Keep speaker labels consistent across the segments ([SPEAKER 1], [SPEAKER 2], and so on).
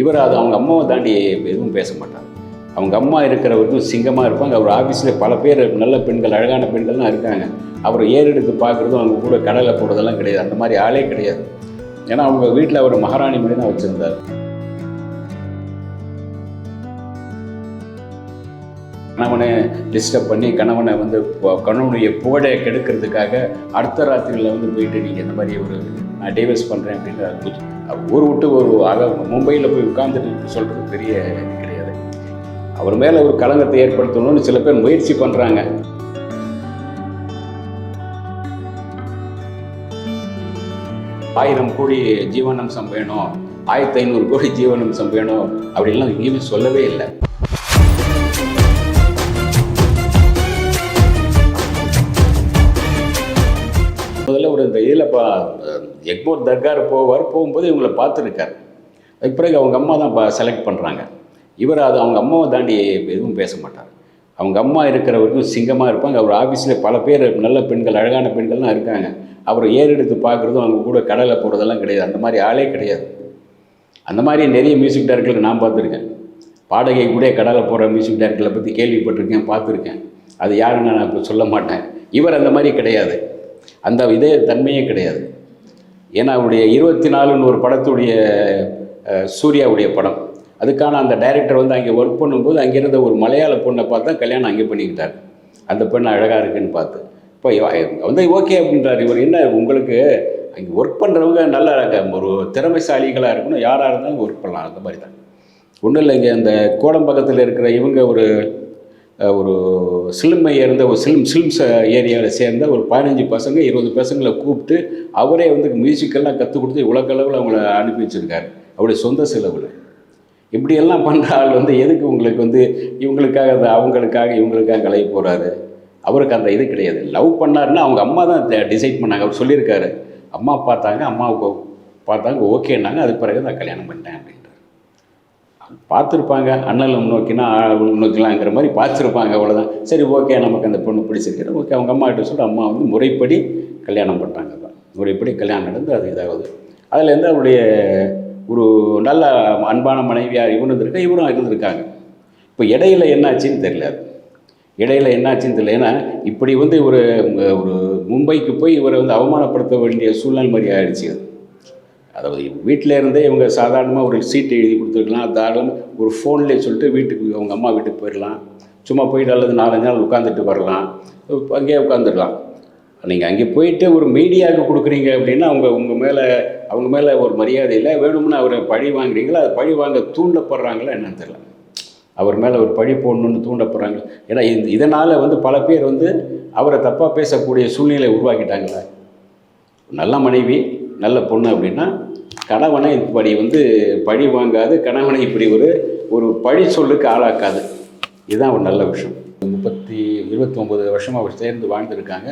[SPEAKER 1] இவர் அது அவங்க அம்மாவை தாண்டி எதுவும் பேச மாட்டார். அவங்க அம்மா இருக்கிற வரைக்கும் சிங்கமாக இருப்பாங்க. அவர் ஆஃபீஸில் பல பேர் நல்ல பெண்கள் அழகான பெண்கள்லாம் இருக்காங்க. அவர் ஏறெடுத்து பார்க்குறதும் அவங்க கூட கடலை போடுறதெல்லாம் கிடையாது. அந்த மாதிரி ஆளே கிடையாது. ஏன்னா அவங்க வீட்டில் அவர் மகாராணி மாதிரி தான் வச்சுருந்தார். கணவனை டிஸ்டர்ப் பண்ணி கணவனை வந்து கணவனுடைய புகழை கெடுக்கிறதுக்காக அடுத்த ராத்திரியில் வந்து போயிட்டு நீங்கள் இந்த மாதிரி ஒரு நான் டைவர்ஸ் பண்ணுறேன் அப்படின்னு அது ஊர் விட்டு ஒரு ஆக மும்பையில் போய் உட்காந்துட்டு சொல்கிறது பெரிய இது கிடையாது. அவர் மேலே ஒரு களங்கத்தை ஏற்படுத்தணும்னு சில பேர் முயற்சி பண்ணுறாங்க ஆயிரம் கோடி ஜீவனம்சம் வேணும் ஆயிரத்தி ஐநூறு கோடி ஜீவனம்சம் வேணும் அப்படின்லாம் எங்கேயுமே சொல்லவே இல்லை. முதல்ல ஒரு இந்த இதில் எக்போர் தர்கார் போவார் போகும்போது இவங்களை பார்த்துருக்கார். அதுக்கு பிறகு அவங்க அம்மா தான் செலக்ட் பண்ணுறாங்க இவர் அது அவங்க அம்மாவை தாண்டி எதுவும் பேச மாட்டார். அவங்க அம்மா இருக்கிற வரைக்கும் சிங்கமாக இருப்பாங்க. அவர் ஆஃபீஸில் பல பேர் நல்ல பெண்கள் அழகான பெண்கள்லாம் இருக்காங்க. அவர் ஏறெடுத்து பார்க்குறதும் அவங்க கூட கடலை போகிறதெல்லாம் கிடையாது. அந்த மாதிரி ஆளே கிடையாது. அந்த மாதிரி நிறைய மியூசிக் டைரக்டர்கள் நான் பார்த்துருக்கேன். பாடகை கூட கடலை போகிற மியூசிக் டைரக்டரை பற்றி கேள்விப்பட்டிருக்கேன் பார்த்துருக்கேன். அது யாருன்னு நான் இப்போ சொல்ல மாட்டேன். இவர் அந்த மாதிரி கிடையாது. அந்த இதே தன்மையே கிடையாது. ஏன்னா அவருடைய இருபத்தி நாலுன்னு ஒரு படத்துடைய சூர்யாவுடைய படம். அதுக்கான அந்த டைரக்டர் வந்து அங்கே ஒர்க் பண்ணும்போது அங்கே இருந்த ஒரு மலையாள பொண்ணை பார்த்து தான் கல்யாணம் அங்கே பண்ணிக்கிட்டார். அந்த பெண் அழகாக இருக்குன்னு பார்த்து. இப்போ வந்து ஓகே அப்படின்றார். இவர் என்ன உங்களுக்கு அங்கே ஒர்க் பண்ணுறவங்க நல்லா இருக்க ஒரு திறமைசாலிகளாக இருக்கணும். யாராக இருந்தாலும் ஒர்க் பண்ணலாம். அந்த மாதிரி தான். ஒன்றும் இல்லை இங்கே அந்த கோடம்பக்கத்தில் இருக்கிற இவங்க ஒரு ஒரு சிலுமை இருந்த ஒரு சிலும் சிலிம்ஸ் ஏரியாவில் சேர்ந்த ஒரு பதினஞ்சு பசங்க இருபது பசங்களை கூப்பிட்டு அவரே வந்து மியூசிக்கெல்லாம் கற்றுக் கொடுத்து உலகளவில் அவங்கள அனுப்பி வச்சுருக்காரு. அவருடைய சொந்த செலவில். இப்படியெல்லாம் பண்ணுற ஆள் வந்து எதுக்கு உங்களுக்கு வந்து இவங்களுக்காக அது அவங்களுக்காக இவங்களுக்காக கலைய போகிறாரு அவருக்கு அந்த இது கிடையாது. லவ் பண்ணாருன்னா அவங்க அம்மா தான் டிசைட் பண்ணாங்க. அவர் சொல்லியிருக்காரு. அம்மா பார்த்தாங்க அம்மாவுக்கு பார்த்தாங்க ஓகேன்னாங்க. அது பிறகு நான் கல்யாணம் பண்ணிட்டேன் அப்படின்னு. பார்த்துருப்பாங்க அண்ணலம் நோக்கினா நோக்கிலாங்கிற மாதிரி பார்த்துருப்பாங்க அவ்வளோதான் சரி ஓகே நமக்கு அந்த பொண்ணு பிடிச்சிருக்கு ஓகே அவங்க அம்மாக்கிட்ட சொல்லிட்டு அம்மா வந்து முறைப்படி கல்யாணம் பண்ணுறாங்க தான் முறைப்படி கல்யாணம் நடந்து அது இதாகுது. அதுலேருந்து அவருடைய ஒரு நல்ல அன்பான மனைவியாக இவனும் இருக்க இவரும் இருந்திருக்காங்க. இப்போ இடையில என்னாச்சுன்னு தெரியல. இடையில என்னாச்சுன்னு தெரியல. ஏன்னா இப்படி வந்து ஒரு ஒரு மும்பைக்கு போய் இவரை வந்து அவமானப்படுத்த வேண்டிய சூழ்நிலை மாதிரி ஆயிடுச்சு அது. அதாவது வீட்டில் இருந்தே இவங்க சாதாரணமாக ஒரு சீட்டு எழுதி கொடுத்துருக்கலாம். தாராளமாக ஒரு ஃபோன்லேயே சொல்லிட்டு வீட்டுக்கு அவங்க அம்மா வீட்டுக்கு போயிடலாம் சும்மா போயிட்டு அல்லது நாலஞ்சு நாள் உட்காந்துட்டு வரலாம். அங்கேயே உட்காந்துடலாம் நீங்கள் அங்கே போயிட்டு ஒரு மீடியாவுக்கு கொடுக்குறீங்க அப்படின்னா அவங்க உங்கள் மேலே அவங்க மேலே ஒரு மரியாதை இல்லை. வேணும்னு அவரை பழி வாங்குறீங்களா? அது பழி வாங்க தூண்டப்படுறாங்களா என்னன்னு தெரியல. அவர் மேலே ஒரு பழி போடணும்னு தூண்டப்படுறாங்க ஏன்னா இந்த இதனால் வந்து பல பேர் வந்து அவரை தப்பாக பேசக்கூடிய சூழ்நிலை உருவாக்கிட்டாங்களே. நல்ல மனைவி நல்ல பொண்ணு அப்படின்னா கணவனை இப்படி வந்து பழி வாங்காது கணவனை இப்படி ஒரு ஒரு பழி சொல்லுக்கு ஆளாக்காது. இதுதான் ஒரு நல்ல விஷயம். முப்பத்தி இருபத்தி ஒம்பது வருஷமாக அவர் சேர்ந்து வாழ்ந்துருக்காங்க.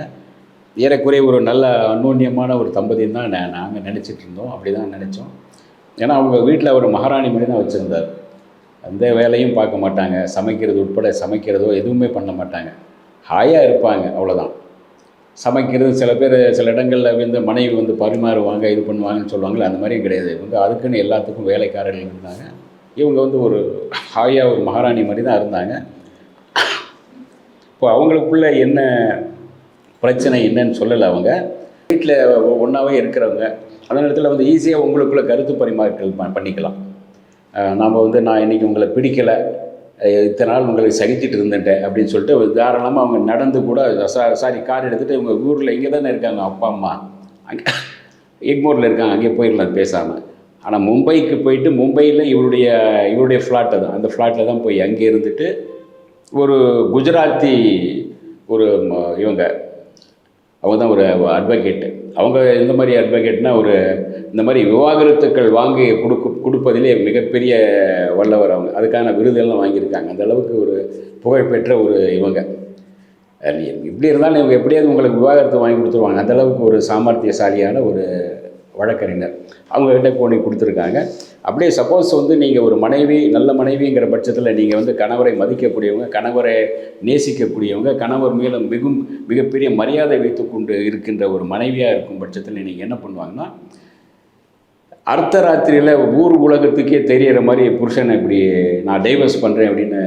[SPEAKER 1] ஏறக்குறைய ஒரு நல்ல அன்னோன்யமான ஒரு தம்பதியம் தான் நான் நாங்கள் நினச்சிட்டு இருந்தோம். அப்படி தான் நினச்சோம். ஏன்னா அவங்க வீட்டில் ஒரு மகாராணி மாதிரி தான் வச்சுருந்தார். எந்த வேலையும் பார்க்க மாட்டாங்க. சமைக்கிறது உட்பட சமைக்கிறதோ எதுவுமே பண்ண மாட்டாங்க. ஹாயாக இருப்பாங்க அவ்வளோதான் சமைக்கிறது. சில பேர் சில இடங்களில் வந்து மனைவி வந்து பரிமாறுவாங்க இது பண்ணுவாங்கன்னு சொல்லுவாங்களே அந்த மாதிரியும் கிடையாது. இவங்க அதுக்குன்னு எல்லாத்துக்கும் வேலைக்காரர்கள் இருந்தாங்க. இவங்க வந்து ஒரு ஹாயாக ஒரு மகாராணி மாதிரி தான் இருந்தாங்க. இப்போ அவங்களுக்குள்ள என்ன பிரச்சனை என்னன்னு சொல்லலை அவங்க. வீட்டில் ஒன்றாவே இருக்கிறவங்க. அந்த நேரத்தில் வந்து ஈஸியாக உங்களுக்குள்ள கருத்து பரிமாற்றல் ப- பண்ணிக்கலாம். நாம் வந்து நான் இன்றைக்கி உங்களை பிடிக்கலை. இத்தனை நாள் உங்களை சகிச்சிட்டு இருந்துட்டேன் அப்படின்னு சொல்லிட்டு தாராளமாக அவங்க நடந்து கூட சா- சாரி கார் எடுத்துகிட்டு இவங்க ஊரில் இங்கே தானே இருக்காங்க அப்பா அம்மா. அங்கே எக்மோரில் இருக்காங்க அங்கே போயிடலாம் பேசாமல் ஆனால் மும்பைக்கு போயிட்டு மும்பையில் இவருடைய இவருடைய ஃப்ளாட்டை தான். அந்த ஃப்ளாட்டில் தான் போய் அங்கே இருந்துட்டு ஒரு குஜராத்தி ஒரு இவங்க அவங்க தான் ஒரு அட்வொகேட்டு அவங்க இந்த மாதிரி அட்வொகேட்னா ஒரு இந்த மாதிரி விவாகரத்துக்கள் வாங்கி கொடுக்கு கொடுப்பதிலே மிகப்பெரிய வல்லவர் அவங்க. அதுக்கான விருதெல்லாம் வாங்கியிருக்காங்க. அந்த அளவுக்கு ஒரு புகழ்பெற்ற ஒரு இவங்க. இப்படி இருந்தாலும் இவங்க எப்படியாவது உங்களுக்கு விவாகரத்து வாங்கி கொடுத்துருவாங்க. அந்தளவுக்கு ஒரு சாமர்த்தியசாலியான ஒரு வழக்கறிஞர். அவங்கக்கிட்ட போனி கொடுத்துருக்காங்க. அப்படியே சப்போஸ் வந்து நீங்கள் ஒரு மனைவி நல்ல மனைவிங்கிற பட்சத்தில் நீங்கள் வந்து கணவரை மதிக்கக்கூடியவங்க கணவரை நேசிக்கக்கூடியவங்க கணவர் மேலும் மிகும் மிகப்பெரிய மரியாதை வைத்துக்கொண்டு இருக்கின்ற ஒரு மனைவியாக இருக்கும் பட்சத்தில் நீங்கள் என்ன பண்ணுவாங்கன்னா அர்த்த ராத்திரியில் ஊர் உலகத்துக்கே தெரிகிற மாதிரி புருஷனை இப்படி நான் டைவர்ஸ் பண்ணுறேன் அப்படின்னு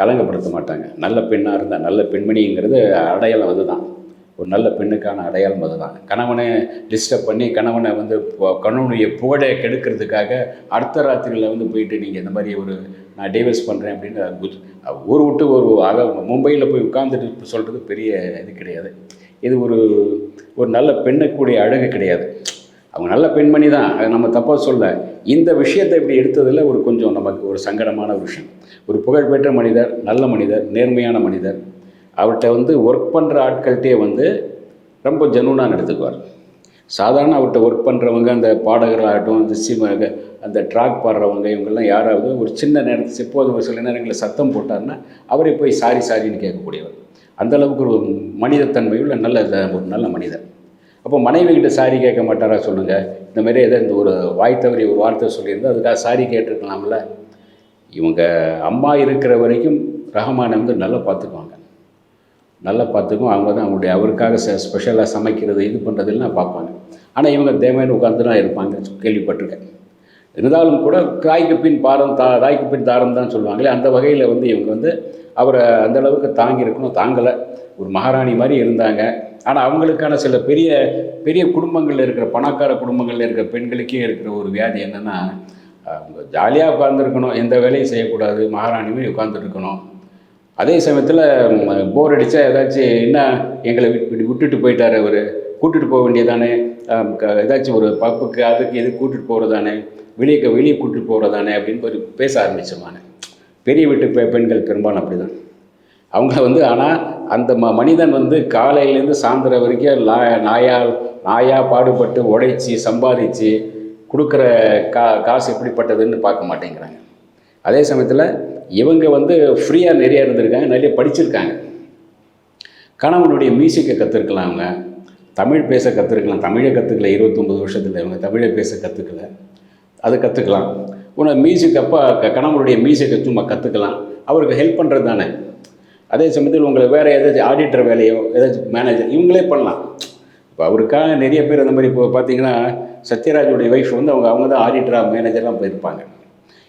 [SPEAKER 1] கலங்கப்படுத்த மாட்டாங்க. நல்ல பெண்ணாக இருந்தால் நல்ல பெண்மணிங்கிறது அடையாளம் அதுதான். ஒரு நல்ல பெண்ணுக்கான அடையாளம் அதுதான். கணவனை டிஸ்டர்ப் பண்ணி கணவனை வந்து கணவனுடைய புகழை கெடுக்கிறதுக்காக அடுத்த ராத்திரியில் வந்து போயிட்டு நீங்கள் இந்த மாதிரி ஒரு நான் டைவர்ஸ் பண்ணுறேன் அப்படின்னு ஊர் விட்டு ஒரு ஆக மும்பையில் போய் உட்காந்துட்டு சொல்கிறது பெரிய இது கிடையாது. இது ஒரு ஒரு நல்ல பெண்ணுக்குடைய அழகு கிடையாது. அவங்க நல்ல பெண்மணி தான். அதை நம்ம தப்பாக சொல்ல. இந்த விஷயத்தை இப்படி எடுத்ததில் ஒரு கொஞ்சம் நமக்கு ஒரு சங்கடமான ஒரு விஷயம். ஒரு புகழ்பெற்ற மனிதர் நல்ல மனிதர் நேர்மையான மனிதர் அவர்கிட்ட வந்து ஒர்க் பண்ணுற ஆட்கள்கிட்டே வந்து ரொம்ப ஜெனூனாக நடத்துக்குவார் சாதாரண அவர்கிட்ட ஒர்க் பண்ணுறவங்க அந்த பாடகர்களாகட்டும் அந்த சிம அந்த ட்ராக் பாடுறவங்க இவங்கெல்லாம் யாராவது ஒரு சின்ன நேரத்து எப்போது ஒரு சில நேரங்களில் சத்தம் போட்டார்னா அவரே போய் சாரி சாரின்னு கேட்கக்கூடியவர். அந்தளவுக்கு ஒரு மனிதத்தன்மை உள்ள நல்ல ஒரு நல்ல மனிதர். அப்போ மனைவி கிட்ட சாரி கேட்க மாட்டாரா சொல்லுங்கள் இந்த மாதிரி ஏதோ இந்த ஒரு வாய் தவறி ஒரு வார்த்தை சொல்லியிருந்தால் அதுக்காக சாரி கேட்டிருக்கலாம்ல. இவங்க அம்மா இருக்கிற வரைக்கும் ரஹமானை வந்து நல்லா பார்த்துக்குவாங்க. நல்லா பார்த்துக்கும். அவங்க தான் அவங்களுடைய அவருக்காக ஸ்பெஷலாக சமைக்கிறது இது பண்ணுறதுலாம் பார்ப்பாங்க. ஆனால் இவங்க தேவையான உட்காந்து தான் இருப்பாங்க. கேள்விப்பட்டிருக்கேன். இருந்தாலும் கூட காய்க்கு பின் பாரம் தா தாய்க்கு பின் தாரம் தான் சொல்லுவாங்களே அந்த வகையில் வந்து இவங்க வந்து அவரை அந்த அளவுக்கு தாங்கி இருக்கணும் தாங்கலை. ஒரு மகாராணி மாதிரி இருந்தாங்க. ஆனால் அவங்களுக்கான சில பெரிய பெரிய குடும்பங்களில் இருக்கிற பணக்கார குடும்பங்களில் இருக்கிற பெண்களுக்கே இருக்கிற ஒரு வியாதி என்னென்னா அவங்க ஜாலியாக உட்காந்துருக்கணும் எந்த வேலையும் செய்யக்கூடாது. மகாராணி மாதிரி உட்காந்துருக்கணும் அதே சமயத்தில் போர் அடித்தா ஏதாச்சும் என்ன எங்களை விட்டு விட்டுட்டு போயிட்டார் அவர். கூட்டுட்டு போக வேண்டியதானே? ஏதாச்சும் ஒரு பப்புக்கு அதுக்கு எது கூட்டுட்டு போகிறதானே வெளியே வெளியே கூட்டிட்டு போகிறதானே அப்படின்னு ஒரு பேச ஆரம்பிச்சோம் பெரிய வீட்டு பெ பெண்கள் பெரும்பாலும் அப்படி தான் அவங்க வந்து ஆனால் அந்த ம மனிதன் வந்து காலையிலேருந்து சாயந்தரம் வரைக்கும் லா நாயால் நாயாக பாடுபட்டு உழைச்சி சம்பாதிச்சு கொடுக்குற கா காசு எப்படிப்பட்டதுன்னு பார்க்க மாட்டேங்கிறாங்க. அதே சமயத்தில் இவங்க வந்து ஃப்ரீயாக நிறைய இருந்திருக்காங்க நிறைய படிச்சிருக்காங்க. கணவனுடைய மியூசிக்கை கற்றுருக்கலாம் அவங்க. தமிழ் பேச கற்றுருக்கலாம் தமிழை கற்றுக்கல இருபத்தொம்பது வருஷத்தில் இவங்க தமிழை பேச கற்றுக்கல அதை கற்றுக்கலாம் உன மியூசிக் அப்போ க- கணவனுடைய மியூசிக்கை சும்மா கற்றுக்கலாம் அவருக்கு ஹெல்ப் பண்ணுறது தானே. அதே சமயத்தில் உங்களை வேறு ஏதாச்சும் ஆடிட்டர் வேலையோ ஏதாச்சும் மேனேஜர் இவங்களே பண்ணலாம். இப்போ அவருக்காக நிறைய பேர் அந்த மாதிரி இப்போ பார்த்தீங்கன்னா சத்யராஜுடைய ஒய்ஃப் வந்து அவங்க அவங்க தான் ஆடிட்டராக மேனேஜராக போயிருப்பாங்க.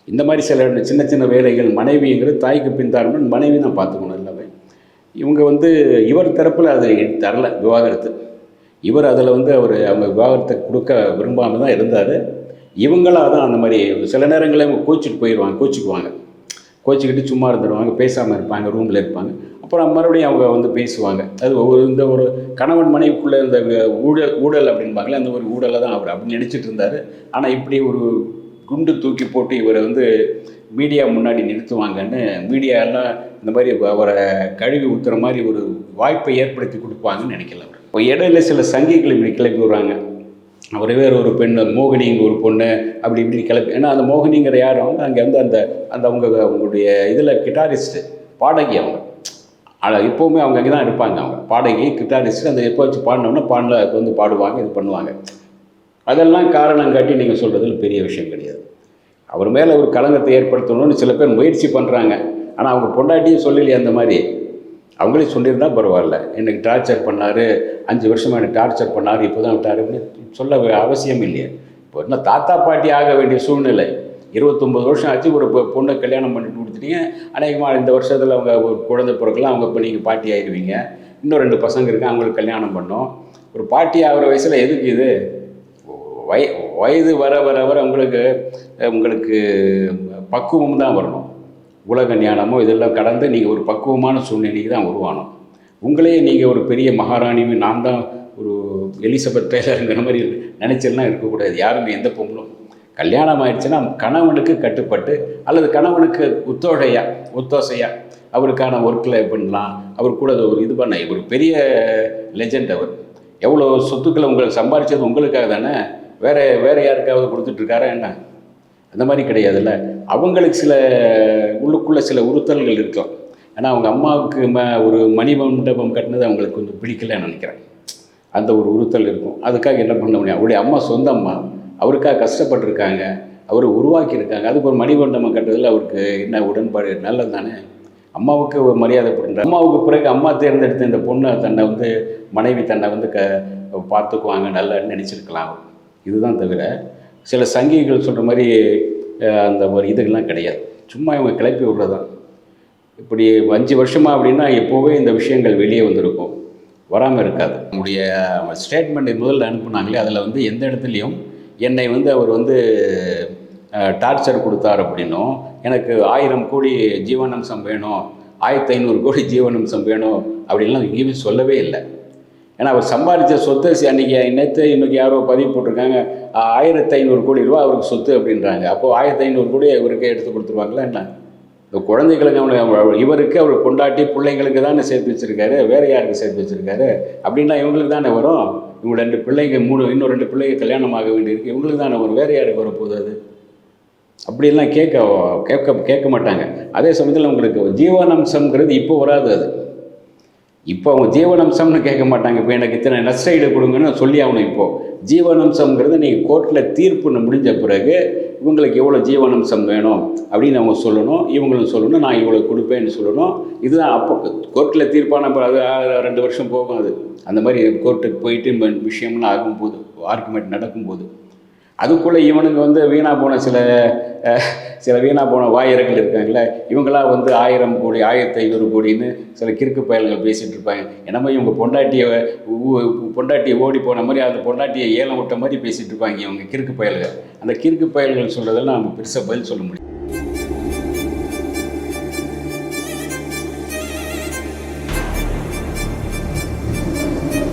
[SPEAKER 1] இந்த மாதிரி சில சின்ன சின்ன வேலைகள் மனைவிங்கிறது தாய்க்கு பின் மனைவி தான் பார்த்துக்கணும் எல்லாமே. இவங்க வந்து இவர் தரப்பில் அதை தரல விவாகரத்து. இவர் அதில் வந்து அவர் அவங்க விவாகரத்தை கொடுக்க விரும்பாமல் தான் இருந்தார். இவங்களாக தான் அந்த மாதிரி சில நேரங்களில் அவங்க கோச்சிட்டு போயிடுவாங்க கோச்சிக்குவாங்க. கோச்சிக்கிட்டு சும்மா இருந்துடுவாங்க பேசாமல் இருப்பாங்க ரூமில் இருப்பாங்க. அப்புறம் மறுபடியும் அவங்க வந்து பேசுவாங்க. அது ஒவ்வொரு இந்த ஒரு கணவன் மனைவிக்குள்ளே இந்த ஊழல் ஊழல் அப்படின்பாங்களே அந்த ஒரு ஊழலை தான் அவர் அப்படி நினச்சிட்டு இருந்தார். ஆனால் இப்படி ஒரு குண்டு தூக்கி போட்டு இவரை வந்து மீடியா முன்னாடி நிறுத்துவாங்கன்னு மீடியாலாம் இந்த மாதிரி அவரை கழுவி ஊத்துற மாதிரி ஒரு வாய்ப்பை ஏற்படுத்தி கொடுப்பாங்கன்னு நினைக்கல அவர். இப்போ இடையில சில சங்கிகள் இப்படி கிளப்பி விடுறாங்க அவர் வேறு ஒரு பெண் மோகினிங்க ஒரு பொண்ணு அப்படி இப்படி கிளப்பி ஏன்னா அந்த மோகினிங்கிற யார்? அவங்க அங்கே வந்து அந்த அந்த அவங்க அவங்களுடைய இதில் கிட்டாரிஸ்ட்டு பாடகி அவங்க. ஆனால் இப்போவுமே அவங்க அங்கே தான் இருப்பாங்க அவங்க. பாடகி கிட்டாரிஸ்ட்டு அந்த எப்போ வச்சு பாடினோம்னா பாடல வந்து பாடுவாங்க இது பண்ணுவாங்க. அதெல்லாம் காரணம் காட்டி நீங்கள் சொல்கிறதுல பெரிய விஷயம் கிடையாது. அவர் மேலே ஒரு களங்கத்தை ஏற்படுத்தணும்னு சில பேர் முயற்சி பண்ணுறாங்க ஆனால் அவங்க பொண்டாட்டியும் சொல்லலையே அந்த மாதிரி. அவங்களே சொல்லியிருந்தா பரவாயில்ல. எனக்கு டார்ச்சர் பண்ணார். அஞ்சு வருஷமாக எனக்கு டார்ச்சர் பண்ணார். இப்போ தான் விட்டார் சொல்ல அவசியம் இல்லையே. இப்போ என்ன தாத்தா பாட்டி ஆக வேண்டிய சூழ்நிலை. இருபத்தொம்பது வருஷம் ஆச்சு. ஒரு பொ- பொண்ணை கல்யாணம் பண்ணிட்டு கொடுத்துட்டீங்க. அநேகமாக இந்த வருஷத்தில் அவங்க ஒரு குழந்தை பிறக்கலாம். அவங்க இப்போ நீங்கள் பாட்டி ஆயிடுவீங்க இன்னும் ரெண்டு பசங்க இருக்காங்க. அவங்களுக்கு கல்யாணம் பண்ணோம். ஒரு பாட்டி ஆகிற வயசில் எதுக்கு இது? வய வயது வர வர வர உங்களுக்கு உங்களுக்கு பக்குவம் தான் வரணும். உலக ஞானமோ இதெல்லாம் கடந்து நீங்கள் ஒரு பக்குவமான சூழ்நிலைக்கு தான் உருவானோம். உங்களையே நீங்கள் ஒரு பெரிய மகாராணியுமே நான் தான் ஒரு எலிசபெத் டேலருங்கிற மாதிரி நினச்செல்லாம் இருக்கக்கூடாது. யாருமே எந்த பொம்பளும். கல்யாணம் ஆயிடுச்சுன்னா கணவனுக்கு கட்டுப்பட்டு அல்லது கணவனுக்கு ஒத்தோழையா ஒத்தோசையா அவருக்கான ஒர்க்கில் பண்ணலாம். அவர் கூட ஒரு இது பண்ண ஒரு பெரிய லெஜெண்ட் அவர். எவ்வளோ சொத்துக்களை உங்களுக்கு சம்பாரிச்சது உங்களுக்காக தானே? வேறு வேறு யாருக்காவது கொடுத்துட்ருக்காரா என்ன? அந்த மாதிரி கிடையாதுல்ல. அவங்களுக்கு சில உள்ளுக்குள்ளே சில உறுத்தல்கள் இருக்கலாம். ஏன்னா அவங்க அம்மாவுக்கு ம ஒரு மணி மண்டபம் கட்டினது அவங்களுக்கு கொஞ்சம் பிடிக்கலன்னு நினைக்கிறேன். அந்த ஒரு உறுத்தல் இருக்கும். அதுக்காக என்ன பண்ண முடியும்? அவருடைய அம்மா சொந்த அம்மா. அவருக்காக கஷ்டப்பட்டிருக்காங்க. அவர் உருவாக்கியிருக்காங்க. அதுக்கு ஒரு மணிமண்டபம் கட்டுறதுல அவருக்கு என்ன உடன்பாடு? நல்லது தானே அம்மாவுக்கு ஒரு மரியாதை பண்ணுற அம்மாவுக்கு பிறகு அம்மா தேர்ந்தெடுத்த இந்த பொண்ணை தன்னை வந்து மனைவி தன்னை வந்து க பார்த்துக்குவாங்க. நல்லன்னு நினச்சிருக்கலாம். இதுதான் தவிர சில சங்கிகள் சொல்கிற மாதிரி அந்த ஒரு இதுகள்லாம் கிடையாது. சும்மா இவங்க கிளப்பி விடுறதான் இப்படி அஞ்சு வருஷமாக அப்படின்னா எப்போவே இந்த விஷயங்கள் வெளியே வந்திருக்கும். வராமல் இருக்காது. நம்முடைய ஸ்டேட்மெண்ட் முதல்ல அனுப்புனாங்களே அதில் வந்து எந்த இடத்துலையும் என்னை வந்து அவர் வந்து டார்ச்சர் கொடுத்தார் அப்படின்னும் எனக்கு ஆயிரம் கோடி ஜீவனம்சம் வேணும் ஆயிரத்தி ஐநூறு கோடி ஜீவனம்சம் வேணும் அப்படின்லாம் எங்கேயுமே சொல்லவே இல்லை. ஏன்னா அவர் சம்பாதிச்ச சொத்து அன்றைக்கி அன்னைக்கு நேற்று இன்னைக்கு யாரோ பதிவு போட்டிருக்காங்க. ஆயிரத்தி ஐநூறு கோடி ரூபா அவருக்கு சொத்து அப்படின்றாங்க. அப்போது ஆயிரத்தி ஐநூறு கோடி அவருக்கு எடுத்து கொடுத்துருவாங்களா என்ன? இந்த குழந்தைகளுக்கு அவனை இவருக்கு அவர் பொண்டாட்டி பிள்ளைங்களுக்கு தானே சேர்த்து வச்சிருக்காரு. வேற யாருக்கு சேர்த்து வச்சிருக்காரு? அப்படின்னா இவங்களுக்கு தானே வரும். இவங்க ரெண்டு பிள்ளைங்க மூணு இன்னும் ரெண்டு பிள்ளைங்க கல்யாணம் ஆக வேண்டியிருக்கு. இவங்களுக்கு தானே வரும். வேற யாருக்கு வரப்போகுது அது? அப்படிலாம் கேட்க கேட்க கேட்க மாட்டாங்க. அதே சமயத்தில் உங்களுக்கு ஜீவனாம்சம்ங்கிறது இப்போ வராது அது. இப்போ அவங்க ஜீவனம்சம்னு கேட்க மாட்டாங்க. இப்போ எனக்கு இத்தனை நஷ்டஈடு கொடுங்கன்னு சொல்லி ஆகணும் இப்போது ஜீவனாம்சம்ங்கிறது நீங்கள் கோர்ட்டில் தீர்ப்புன்னு முடிஞ்ச பிறகு இவங்களுக்கு எவ்வளோ ஜீவனம்சம் வேணும் அப்படின்னு அவங்க சொல்லணும். இவங்களும் சொல்லணும். நான் இவ்வளோ கொடுப்பேன்னு சொல்லணும். இதுதான் அப்போ கோர்ட்டில் தீர்ப்பான அது ரெண்டு வருஷம் போகும் அது. அந்த மாதிரி கோர்ட்டுக்கு போயிட்டு விஷயம்லாம் ஆகும்போது ஆர்குமெண்ட் நடக்கும்போது. அதுக்குள்ளே இவனுங்க வந்து வீணாக போன சில சில வீணாக போன வாயர்கள் இருக்காங்களே இவங்களாம் வந்து ஆயிரம் கோடி ஆயிரத்தி ஐநூறு கோடின்னு சில கிறுக்கு பயல்கள் பேசிகிட்டு இருப்பாங்க. என்னமோ இவங்க பொண்டாட்டியை பொண்டாட்டியை ஓடி போன மாதிரி அந்த பொண்டாட்டியை ஏலம் விட்ட மாதிரி பேசிகிட்டு இருப்பாங்க இவங்க கிறுக்கு பயல்கள். அந்த கிறுக்கு பயல்கள் சொல்கிறதெல்லாம் நம்ம பெருசாக பதில் சொல்ல முடியும்